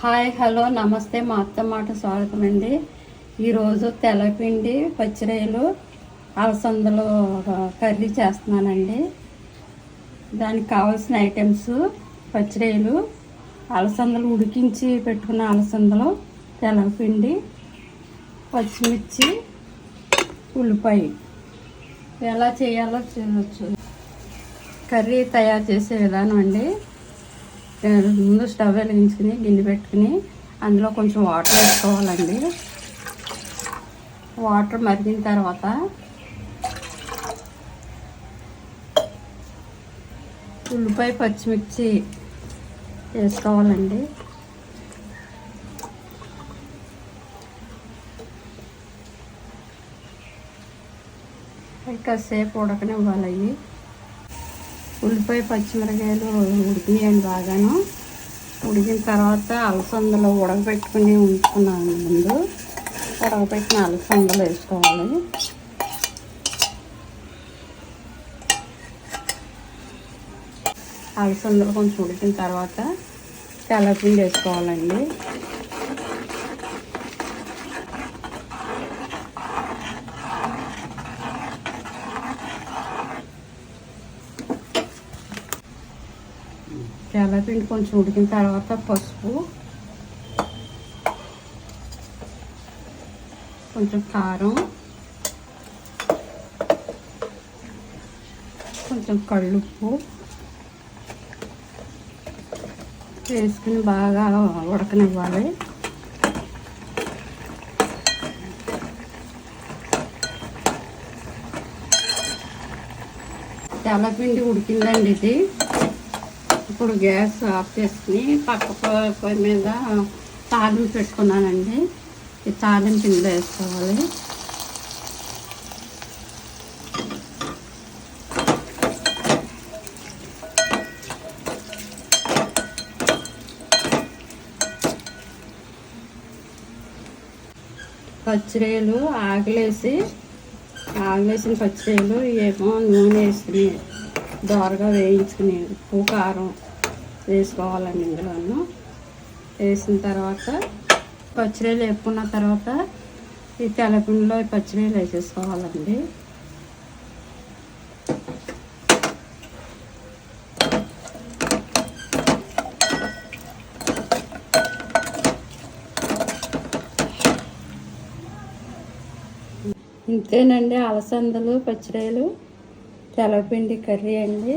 Hi hello నమస్తే మా అత్త మాట స్వాగతం అండి ఈరోజు తెల్లపిండి పచ్చిరాయలు అలసందలు కర్రీ చేస్తున్నానండి. దానికి కావాల్సిన ఐటమ్స్ పచ్చిరాయలు అలసందలు ఉడికించి పెట్టుకున్న అలసందలు తెల్లపిండి పచ్చిమిర్చి ఉల్లిపాయ. ఎలా చేయాలో చేయవచ్చు కర్రీ తయారు చేసే విధానం అండి. ముందు స్టవ్ వెలిగించుకుని గిన్నె పెట్టుకుని అందులో కొంచెం వాటర్ వేసుకోవాలండి. వాటర్ మరిగిన తర్వాత ఉల్లిపాయ పచ్చిమిర్చి వేసుకోవాలండి. కాసేపు ఉడకనివ్వాలి. అవి ఉల్లిపాయ పచ్చిమిరకాయలు ఉడికియండి బాగాను. ఉడికిన తర్వాత అలసందలు ఉడకబెట్టుకుని ఉంచుకున్నాను ముందు. ఉడకబెట్టిన అలసందలు వేసుకోవాలి. అలసందలు కొంచెం ఉడికిన తర్వాత తెల్లపిండి వేసుకోవాలండి. తెల్లపిండి కొంచెం ఉడికిన తర్వాత పసుపు. కొంచెం కారం. కొంచెం కళ్ళుప్పు. వేసుకుని బాగా ఉడకనివ్వాలి. తెల్లపిండి ఉడికిందండి ఇది. ఇప్పుడు గ్యాస్ ఆఫ్ చేసుకుని పక్క పొయ్యి మీద తాలింపు పెట్టుకున్నానండి. ఈ తాలింపు ఇందులో వేసుకోవాలి. పచ్చిరేలు ఆగలేసి ఆగలేసిన పచ్చిరేలు ఏమో నూనె వేసుకుని దోరగా వేయించుకుని ఉప్పు కారం వేసుకోవాలండి ఇందులోను వేసిన తర్వాత పచ్చిరేలు వేపుకున్న తర్వాత ఈ తెలపిండిలో ఈ పచ్చిరేలు వేసేసుకోవాలండి. ఇంతేనండి అలసందలు పచ్చిరేలు తెలపిండి కర్రీ అండి.